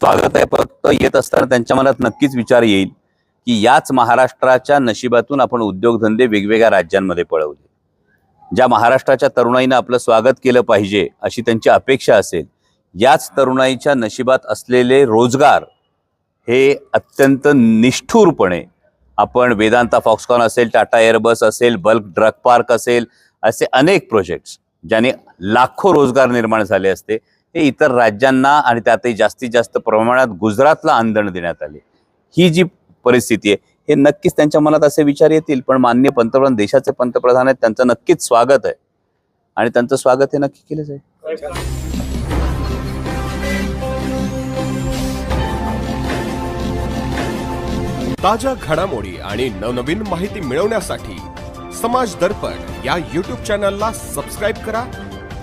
स्वागत आहे. फक्त येत असताना त्यांच्या मनात नक्कीच विचार येईल की याच महाराष्ट्राच्या नशिबातून आपण उद्योगधंदे वेगवेगळ्या राज्यांमध्ये पळवले. ज्या महाराष्ट्राच्या तरुणाईनं आपलं स्वागत केलं पाहिजे अशी त्यांची अपेक्षा असेल याच तरुणाईच्या नशिबात असलेले रोजगार हे अत्यंत निष्ठूरपणे आपण वेदांता फॉक्सकॉन असेल टाटा एअरबस असेल बल्क ड्रग पार्क असेल असे अनेक प्रोजेक्ट्स ज्याने लाखो रोजगार निर्माण झाले असते हे इतर राज्यांना आणि त्यातही जास्तीत जास्त प्रमाणात गुजरातला आंदण देण्यात आले. ही जी परिस्थिती आहे हे नक्कीच त्यांच्या मनात असे विचार येतील पण मान्य पंतप्रधान देशाचे पंतप्रधान आहेत त्यांचं नक्कीच स्वागत आहे. आणि त्यांचं स्वागत हे नक्की केलं जाईल. ताज्या घडामोडी आणि नवनवीन माहिती मिळवण्यासाठी समाज दर्पण या युट्यूब चॅनलला सबस्क्राईब करा